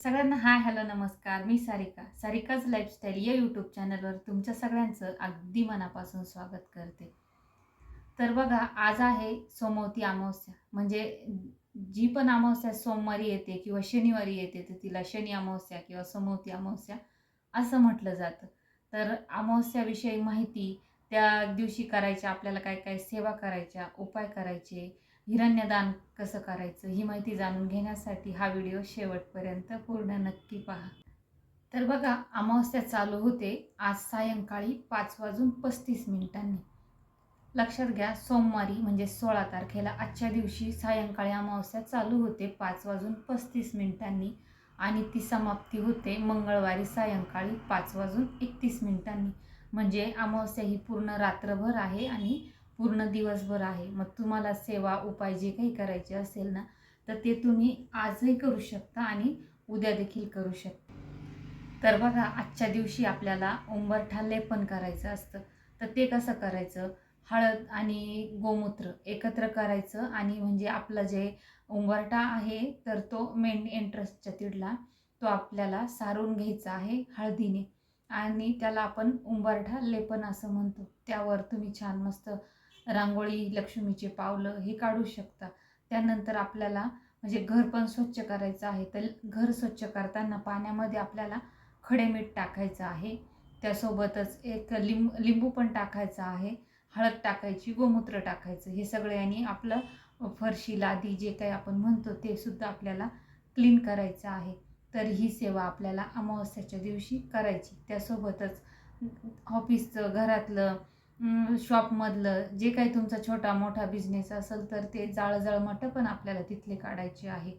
सगळ्यांना hi hello नमस्कार. मी सारिका. सारिकाज लाईफस्टाईल या यूट्यूब चॅनलवर तुमच्या सगळ्यांचं अगदी मनापासून स्वागत करते. तर बघा आज आहे सोमवती अमावस्या. म्हणजे जी पण अमावस्या सोमवारी येते किंवा शनिवारी येते तर तिला शनी अमावस्या किंवा सोमवती अमावस्या असं म्हटलं जातं. तर अमावस्याविषयी माहिती त्या दिवशी करायच्या आपल्याला काय काय सेवा करायच्या उपाय करायचे हिरण्यदान कसं करायचं ही माहिती जाणून घेण्यासाठी हा व्हिडिओ शेवटपर्यंत पूर्ण नक्की पहा. तर बघा अमावस्या चालू होते. आज सायंकाळी पाच वाजून पस्तीस मिनिटांनी. लक्षात घ्या सोमवारी म्हणजे सोळा तारखेला आजच्या दिवशी सायंकाळी अमावस्या चालू होते पाच वाजून पस्तीस मिनिटांनी आणि ती समाप्ती होते मंगळवारी सायंकाळी पाच वाजून एकतीस मिनिटांनी. म्हणजे अमावस्या ही पूर्ण रात्रभर आहे आणि पूर्ण दिवसभर आहे. मग तुम्हाला सेवा उपाय जे काही करायचे असेल ना तर ते तुम्ही आजही करू शकता आणि उद्या देखील करू शकता. तर बघा आजच्या दिवशी आपल्याला उंबरठा लेपन करायचं असतं. तर ते कसं करायचं? हळद आणि गोमूत्र एकत्र करायचं आणि म्हणजे आपलं जे उंबरठा आहे तर तो मेन एंट्रन्सच्या तिडला तो आपल्याला सारून घ्यायचा आहे हळदीने. आणि त्याला आपण उंबरठा लेपन असं म्हणतो. त्यावर तुम्ही छान मस्त रांगोळी लक्ष्मीचे पावलं हे काढू शकता. त्यानंतर आपल्याला म्हणजे घर पण स्वच्छ करायचं आहे. तर घर स्वच्छ करताना पाण्यामध्ये आपल्याला खडे मीठ टाकायचं आहे. त्यासोबतच एक लिंब लिंबू पण टाकायचं आहे. हळद टाकायची गोमूत्र टाकायचं. हे सगळ्यांनी आपलं फरशी लादी जे काही आपण म्हणतो ते सुद्धा आपल्याला क्लीन करायचं आहे. तर ही सेवा आपल्याला अमावस्याच्या दिवशी करायची. त्यासोबतच ऑफिसचं घरातलं शॉपमधलं जे काही तुमचा छोटा मोठा बिझनेस असेल तर ते जाळं पण आपल्याला तिथले काढायचे आहे.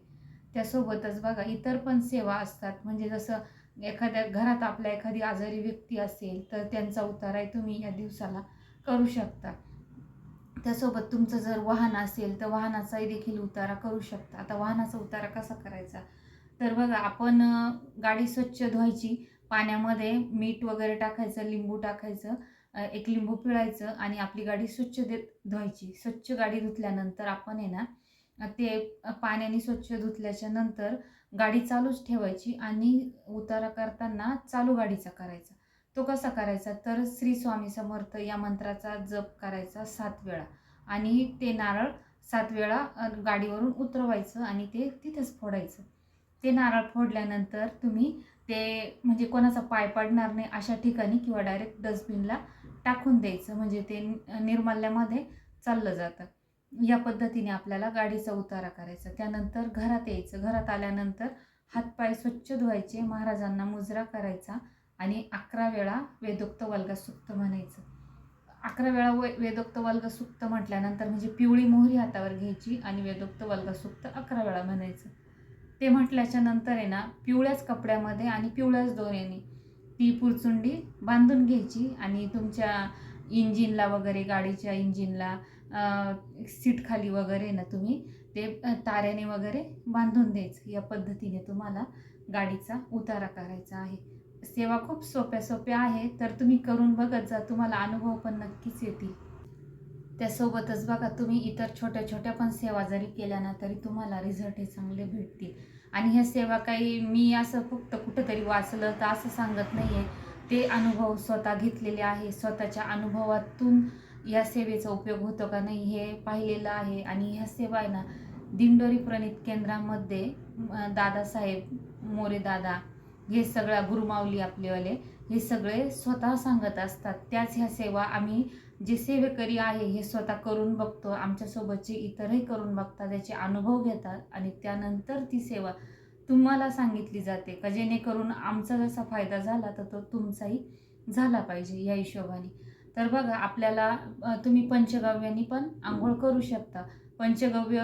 त्यासोबतच बघा इतर पण सेवा असतात. म्हणजे जसं एखाद्या घरात आपल्या एखादी आजारी व्यक्ती असेल तर त्यांचा उताराही तुम्ही या दिवसाला करू शकता. त्यासोबत तुमचं जर वाहन असेल तर वाहनाचाही देखील उतारा करू शकता. आता वाहनाचा उतारा कसा करायचा? तर बघा आपण गाडी स्वच्छ धुवायची. पाण्यामध्ये मीठ वगैरे टाकायचं लिंबू टाकायचं. एक लिंबू पिळायचं आणि आपली गाडी स्वच्छ दे धुवायची. स्वच्छ गाडी धुतल्यानंतर आपण आहे ना ते पाण्याने स्वच्छ धुतल्याच्या नंतर गाडी चालूच ठेवायची आणि उतारा करताना चालू गाडीचा करायचा. तो कसा करायचा? तर श्री स्वामी समर्थ या मंत्राचा जप करायचा सात वेळा आणि ते नारळ सात वेळा गाडीवरून उतरवायचं आणि ते तिथेच फोडायचं. ते नारळ फोडल्यानंतर तुम्ही ते म्हणजे कोणाचा पाय पडणार नाही अशा ठिकाणी किंवा डायरेक्ट डस्टबिनला टाकून द्यायचं म्हणजे ते निर्माल्यामध्ये चाललं जातं. या पद्धतीने आपल्याला गाडीचा उतारा करायचा. त्यानंतर घरात यायचं. घरात आल्यानंतर हातपाय स्वच्छ धुवायचे महाराजांना मुजरा करायचा आणि अकरा वेळा वेदोक्त वल्गा सुक्त म्हणायचं. अकरा वेळा वे वेदोक्त वल्ग म्हटल्यानंतर म्हणजे पिवळी मोहरी हातावर घ्यायची आणि वेदोक्त वल्ग अकरा वेळा म्हणायचं. ते म्हटल्याच्या नंतर आहे ना पिवळ्याच कपड्यामध्ये आणि पिवळ्याच दोऱ्याने ती पुरचुंडी बांधून घ्यायची आणि तुमच्या इंजिनला वगैरे गाडीच्या इंजिनला सीट खाली वगैरे ना तुम्ही ते ताऱ्याने वगैरे बांधून द्यायचं. या पद्धतीने तुम्हाला गाडीचा उतारा करायचा आहे. सेवा खूप सोप्या सोप्या आहे. तर तुम्ही करून बघत जा. तुम्हाला अनुभव पण नक्कीच येतील. त्यासोबतच बघा तुम्ही इतर छोट्या छोट्या पण सेवा जरी केल्या ना तरी तुम्हाला रिझल्ट हे चांगले भेटतील. आणि ह्या सेवा काही मी असं फक्त कुठंतरी वाचलं तर असं सांगत नाही आहे ते अनुभव स्वतः घेतलेले आहे. स्वतःच्या अनुभवातून या सेवेचा उपयोग होतो का नाही हे पाहिलेलं आहे. आणि ह्या सेवा आहे ना दिंडोरी प्रणित केंद्रामध्ये दादासाहेब मोरे दादा हे सगळ्या गुरुमावली आपलेवाले हे सगळे स्वतः सांगत असतात. त्याच ह्या सेवा आम्ही जे सेवेकरी आहे हे स्वतः करून बघतो आमच्यासोबतचे इतरही करून बघतात त्याचे अनुभव घेतात आणि त्यानंतर ती सेवा तुम्हाला सांगितली जाते का? जेणेकरून आमचा जसा फायदा झाला तर तो तुमचाही झाला पाहिजे या हिशोबाने. तर बघा आपल्याला तुम्ही पंचगव्यानी पण आंघोळ करू शकता. पंचगव्य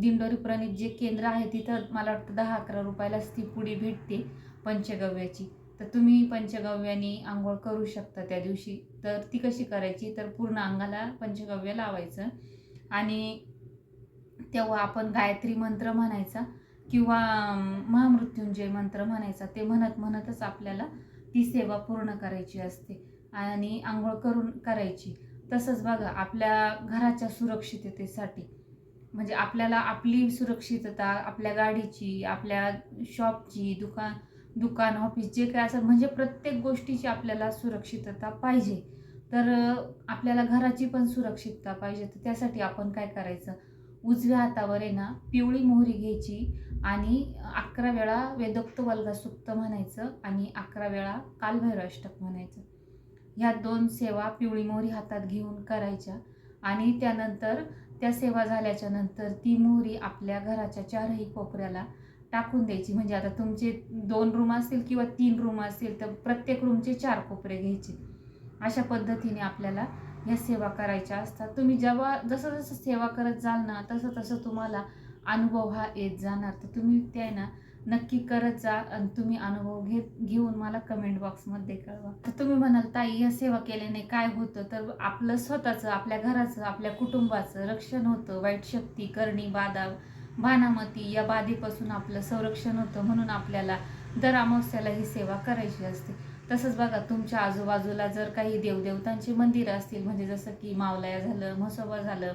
दिंडोरी प्रणित जे केंद्र आहे तिथं मला वाटतं दहा अकरा रुपयालाच ती पुडी भेटते पंचगव्याची. तर तुम्ही पंचगव्याने आंघोळ करू शकता त्या दिवशी. तर ती कशी करायची? तर पूर्ण अंगाला पंचगव्य लावायचं आणि तेव्हा आपण गायत्री मंत्र म्हणायचा किंवा महामृत्युंजय मंत्र म्हणायचा. ते म्हणत म्हणतच आपल्याला ती सेवा पूर्ण करायची असते आणि आंघोळ करून करायची. तसंच बघा आपल्या घराच्या सुरक्षिततेसाठी. म्हणजे आपल्याला आपली सुरक्षितता आपल्या गाडीची आपल्या शॉपची दुकान दुकान ऑफिस जे काय असेल म्हणजे प्रत्येक गोष्टीची आपल्याला सुरक्षितता पाहिजे. तर आपल्याला घराची पण सुरक्षितता पाहिजे. तर त्यासाठी आपण काय करायचं? उजव्या हातावर आहे ना पिवळी मोहरी घ्यायची आणि अकरा वेळा वेदोक्त वल्गा सुक्त म्हणायचं आणि अकरा वेळा कालभैरवाष्टक म्हणायचं. ह्या दोन सेवा पिवळी मोहरी हातात घेऊन करायच्या आणि त्यानंतर त्या सेवा झाल्याच्यानंतर ती मोहरी आपल्या घराच्या चारही कोपऱ्याला टाकून द्यायची. म्हणजे आता तुमचे दोन रूम असतील किंवा तीन रूम असतील तर प्रत्येक रूमचे चार कोपरे घ्यायचे. अशा पद्धतीने आपल्याला ह्या सेवा करायच्या असतात. तुम्ही जेव्हा जसं जसं सेवा करत जाल ना तसं तसं तुम्हाला अनुभव हा येत जाणार. तर तुम्ही ते आहे ना नक्की करत जा आणि तुम्ही अनुभव घेत घेऊन मला कमेंट बॉक्समध्ये कळवा. तर तुम्ही म्हणाल ताई या सेवा केल्याने काय होतं? तर आपलं स्वतःचं आपल्या घराचं आपल्या कुटुंबाचं रक्षण होतं. वाईट शक्ती करणी बाधा भानामती या बाधेपासून आपलं संरक्षण होतं म्हणून आपल्याला दर अमावस्याला ही सेवा करायची असते. तसंच बघा तुमच्या आजूबाजूला जर काही देवदेवतांची मंदिरं असतील म्हणजे जसं की मावलया झालं म्हसोबा झालं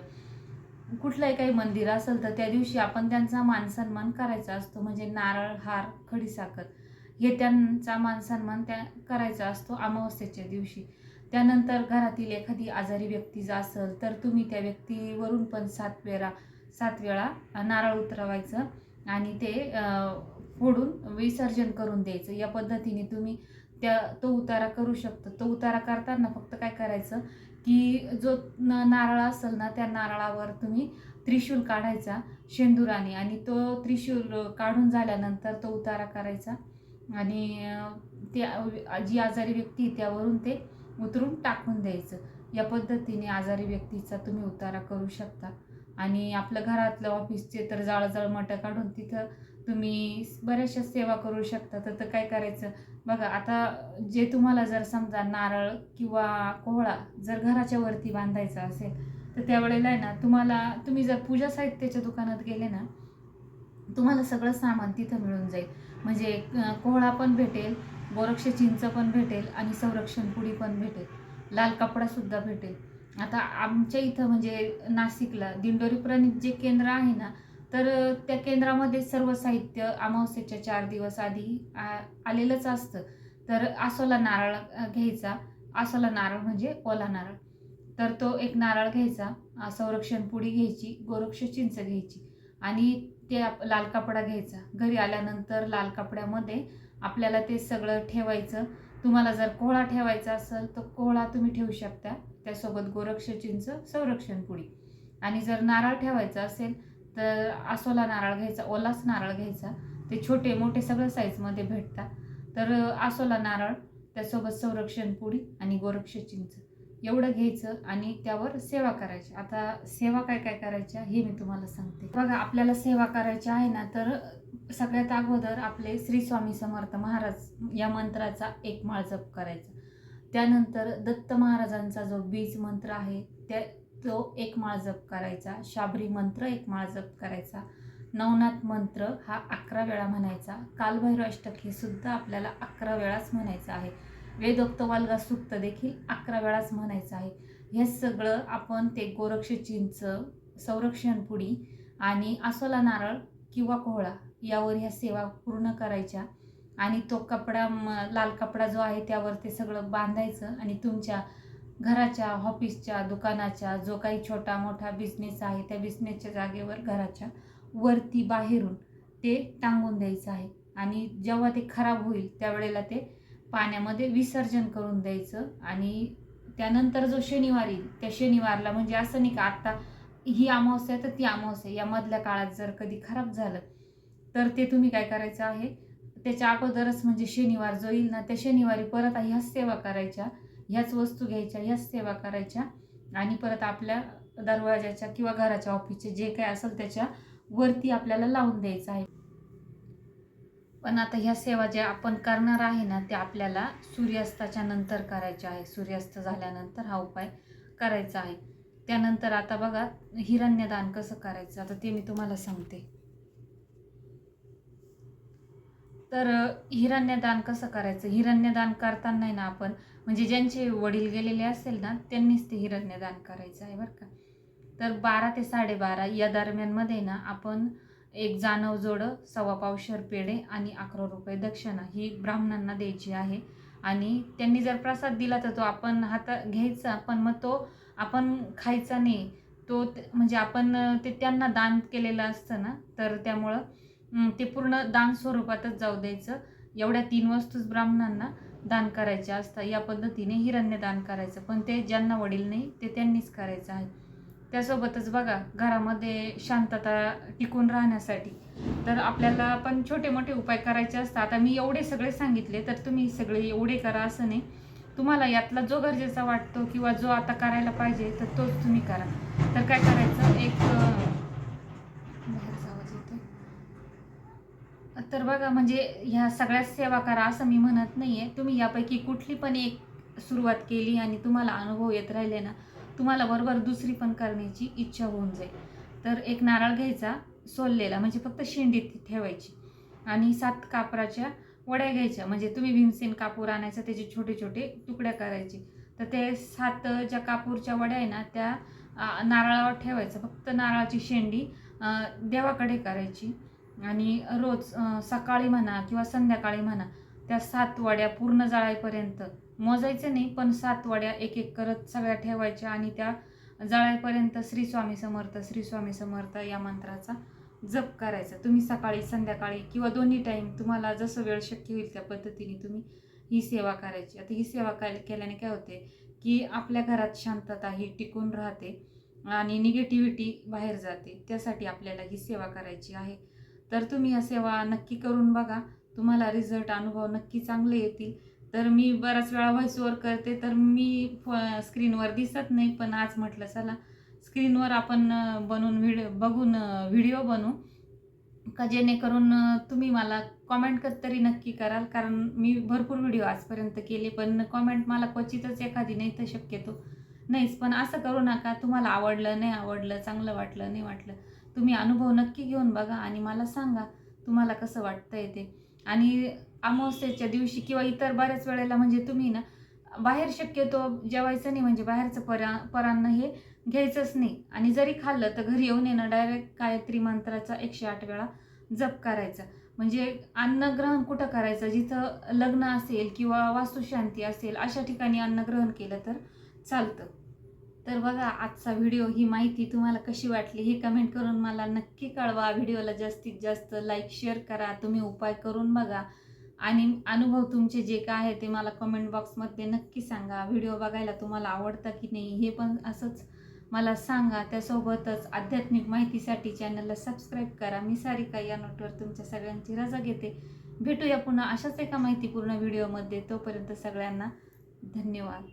कुठलंही काही मंदिर असेल तर त्या दिवशी आपण त्यांचा मानसन्मान करायचा असतो. म्हणजे नारळ हार खडीसाखर हे त्यांचा मानसन्मान त्या करायचा असतो अमावस्येच्या दिवशी. त्यानंतर घरातील एखादी आजारी व्यक्ती जर असेल तर तुम्ही त्या व्यक्तीवरून पण सात वेळा सात वेळा नारळ उतरवायचं आणि ते फोडून विसर्जन करून द्यायचं. या पद्धतीने तुम्ही त्या तो उतारा करू शकता. तो उतारा करताना फक्त काय करायचं की जो न नारळ असेल ना त्या नारळावर तुम्ही त्रिशूल काढायचा शेंदुराने आणि तो त्रिशूल काढून झाल्यानंतर तो उतारा करायचा आणि त्या जी आजारी व्यक्ती त्यावरून ते उतरून टाकून द्यायचं. या पद्धतीने आजारी व्यक्तीचा तुम्ही उतारा करू शकता. आणि आपलं घरातलं ऑफिसचे तर जाळजाळ मटं काढून तिथं तुम्ही बऱ्याचशा सेवा करू शकता. तर तर काय करायचं? बघा आता जे तुम्हाला जर समजा नारळ किंवा कोहळा जर घराच्या वरती बांधायचा असेल तर त्यावेळेला आहे ना तुम्हाला तुम्ही जर पूजा साहित्याच्या दुकानात गेले ना तुम्हाला सगळं सामान तिथं मिळून जाईल. म्हणजे कोहळा पण भेटेल गोरक्ष चिंच पण भेटेल आणि संरक्षण पुडी पण भेटेल. लाल कपडासुद्धा भेटेल. आता आमच्या इथं म्हणजे नाशिकला दिंडोरी प्रणित जे केंद्र आहे ना तर त्या केंद्रामध्ये सर्व साहित्य अमावस्येच्या चार दिवस आधी आ- आलेलंच असतं. तर आसोला नारळ घ्यायचा. आसोला नारळ म्हणजे ओला नारळ. तर तो एक नारळ घ्यायचा संरक्षण पुडी घ्यायची गोरक्ष चिंच घ्यायची आणि ते आप- लाल कपडा घ्यायचा. घरी आल्यानंतर लाल कपड्यामध्ये आपल्याला ते सगळं ठेवायचं. तुम्हाला जर कोहळा ठेवायचा असेल तर कोहळा तुम्ही ठेवू शकता. त्यासोबत गोरक्ष चिंच संरक्षण पुडी. आणि जर नारळ ठेवायचा असेल तर आसोला नारळ घ्यायचा ओलाच नारळ घ्यायचा. ते छोटे मोठे सगळ्या साईजमध्ये भेटतात. तर आसोला नारळ त्यासोबत संरक्षण पुडी आणि गोरक्ष चिंच. एवढं घ्यायचं आणि त्यावर सेवा करायची. आता सेवा काय काय करायच्या हे मी तुम्हाला सांगते. बघा आपल्याला सेवा करायची आहे ना तर सगळ्यात अगोदर आपले श्री स्वामी समर्थ महाराज या मंत्राचा एक माळ जप करायचा. त्यानंतर दत्त महाराजांचा जो बीज मंत्र आहे त्या तो एक माळ जप करायचा. शाबरी मंत्र एक माळ जप करायचा. नवनाथ मंत्र हा अकरा वेळा म्हणायचा. कालभैरव अष्टक हे सुद्धा आपल्याला अकरा वेळाच म्हणायचं आहे. वेदोक्त वाल्गा सुक्त देखील अकरा वेळाच म्हणायचं आहे. हे सगळं आपण ते गोरक्ष चिंच संरक्षण पुडी आणि आसोला नारळ किंवा कोहळा यावर ह्या सेवा पूर्ण करायच्या. आणि तो कपडा म लाल कपडा जो आहे त्यावर ते सगळं बांधायचं आणि तुमच्या घराच्या ऑफिसच्या दुकानाच्या जो काही छोटा मोठा बिझनेस आहे त्या बिझनेसच्या जागेवर घराच्या वरती बाहेरून ते टांगून द्यायचं आहे. आणि जेव्हा ते खराब होईल त्यावेळेला ते पाण्यामध्ये विसर्जन करून द्यायचं आणि त्यानंतर जो शनिवार येईल त्या शनिवारला म्हणजे असं नाही का आत्ता ही अमावस्या तर ती अमावस्या या मधल्या काळात जर कधी खराब झालं तर ते तुम्ही काय करायचं आहे? त्याच्या अगोदरच म्हणजे शनिवार जो येईल ना त्या शनिवारी परत ह्याच सेवा करायच्या ह्याच वस्तू घ्यायच्या ह्याच सेवा करायच्या आणि परत आपल्या दरवाजाच्या किंवा घराच्या ऑफिसचे जे काय असेल त्याच्या वरती आपल्याला लावून द्यायचं आहे. पण आता ह्या सेवा ज्या आपण करणार आहे ना त्या आपल्याला सूर्यास्ताच्या नंतर करायच्या आहे. सूर्यास्त झाल्यानंतर हा उपाय करायचा आहे. त्यानंतर आता बघा हिरण्यदान कसं करायचं? आता ते मी तुम्हाला सांगते. तर हिरण्यदान कसं करायचं? हिरण्यदान करताना आहे ना आपण म्हणजे ज्यांचे वडील गेलेले असेल ना त्यांनीच ते हिरण्यदान करायचं आहे बरं का. तर बारा ते साडेबारा या दरम्यानमध्ये ना आपण एक जानव जोडं सव्वा पावशर पेढे आणि अकरा रुपये दक्षिणा ही ब्राह्मणांना द्यायची आहे. आणि त्यांनी जर प्रसाद दिला तर तो आपण हातात घ्यायचा पण मग तो आपण खायचा नाही. तो म्हणजे आपण ते त्यांना दान केलेलं असतं ना तर त्यामुळं ते पूर्ण दान स्वरूपातच जाऊ द्यायचं. एवढ्या तीन वस्तूच ब्राह्मणांना दान करायच्या असतात. या पद्धतीने हिरण्य दान करायचं. पण ते ज्यांना वडील नाही ते त्यांनीच करायचं आहे. त्यासोबतच बघा घरामध्ये शांतता टिकून राहण्यासाठी. तर आपल्याला पण छोटे मोठे उपाय करायचे असतात. आता मी एवढे सगळे सांगितले तर तुम्ही सगळे एवढे करा असं नाही. तुम्हाला यातला जो गरजेचा वाटतो किंवा जो आता करायला पाहिजे तर तोच तुम्ही करा. तर काय करायचं? एक तर बघा म्हणजे ह्या सगळ्या सेवा करा असं मी म्हणत नाही आहे तुम्ही यापैकी कुठली पण एक सुरुवात केली आणि तुम्हाला अनुभव येत राहिले ना तुम्हाला बरोबर दुसरी पण करण्याची इच्छा होऊन जाईल. तर एक नारळ घ्यायचा सोललेला म्हणजे फक्त शेंडीत ठेवायची आणि सात कापराच्या वड्या घ्यायच्या. म्हणजे तुम्ही भीमसेन कापूर आणायचा त्याचे छोटे छोटे तुकड्या करायचे. तर ते सात ज्या कापूरच्या वड्या आहे ना त्या नारळावर ठेवायचं. फक्त नारळाची शेंडी देवाकडे करायची. आणि रोज सकाळी म्हणा किंवा संध्याकाळी म्हणा त्या सात वड्या पूर्ण जाळायपर्यंत. मोजायचे नाही पण सात वड्या एक एक करत सगळ्या ठेवायच्या आणि त्या जाळाईपर्यंत श्री स्वामी समर्थ श्री स्वामी समर्थ या मंत्राचा जप करायचा. तुम्ही सकाळी संध्याकाळी किंवा दोन्ही टाईम तुम्हाला जसं वेळ शक्य होईल त्या पद्धतीने तुम्ही ही सेवा करायची. आता ही सेवा काय केल्याने काय होते की आपल्या घरात शांतता ही टिकून राहते आणि निगेटिव्हिटी बाहेर जाते. त्यासाठी आपल्याला ही सेवा करायची आहे. तर तुम्ही या सेवा नक्की करून बघा. तुम्हाला रिझल्ट अनुभव नक्की चांगले येतील. तर मी बराच वेळा व्हॉइस करते तर मी फ- स्क्रीनवर दिसत नाही पण आज म्हटलं चला. स्क्रीनवर आपण बनवून व्हिडिओ बघून व्हिडिओ बनवू. का जेणेकरून तुम्ही मला कॉमेंट तरी नक्की कराल कारण मी भरपूर व्हिडिओ आजपर्यंत केले पण कॉमेंट मला क्वचितच एखादी नाही तर शक्यतो नाहीच. पण असं करू नका तुम्हाला आवडलं नाही आवडलं चांगलं वाटलं नाही वाटलं तुम्ही अनुभव नक्की घेऊन बघा आणि मला सांगा तुम्हाला कसं वाटतंय ते. आणि अमावस्येच्या दिवशी किंवा इतर बऱ्याच वेळेला म्हणजे तुम्ही ना बाहेर शक्यतो जेवायचं नाही म्हणजे बाहेरचं परा परांना हे घ्यायचंच नाही. आणि जरी खाल्लं तर घरी येऊन येणं डायरेक्ट गायत्री मंत्राचा एकशे आठ वेळा जप करायचा. म्हणजे अन्नग्रहण कुठं करायचं? जिथं लग्न असेल किंवा वास्तुशांती असेल अशा ठिकाणी अन्नग्रहण केलं तर चालतं. तर बघा आजचा व्हिडिओ ही माहिती तुम्हाला कशी वाटली हे कमेंट करून मला नक्की कळवा. व्हिडिओला जास्तीत जास्त लाईक शेअर करा. तुम्ही उपाय करून बघा. आणि अनुभव तुमचे जे काय आहे ते मला कमेंट बॉक्समध्ये नक्की सांगा. व्हिडिओ बघायला तुम्हाला आवडतं की नाही हे पण असंच मला सांगा. त्यासोबतच आध्यात्मिक माहितीसाठी चॅनलला सबस्क्राईब करा. मी सारिका या नोटवर तुमच्या सगळ्यांची रजा घेते. भेटूया पुन्हा अशाच एका माहितीपूर्ण व्हिडिओमध्ये तोपर्यंत सगळ्यांना धन्यवाद.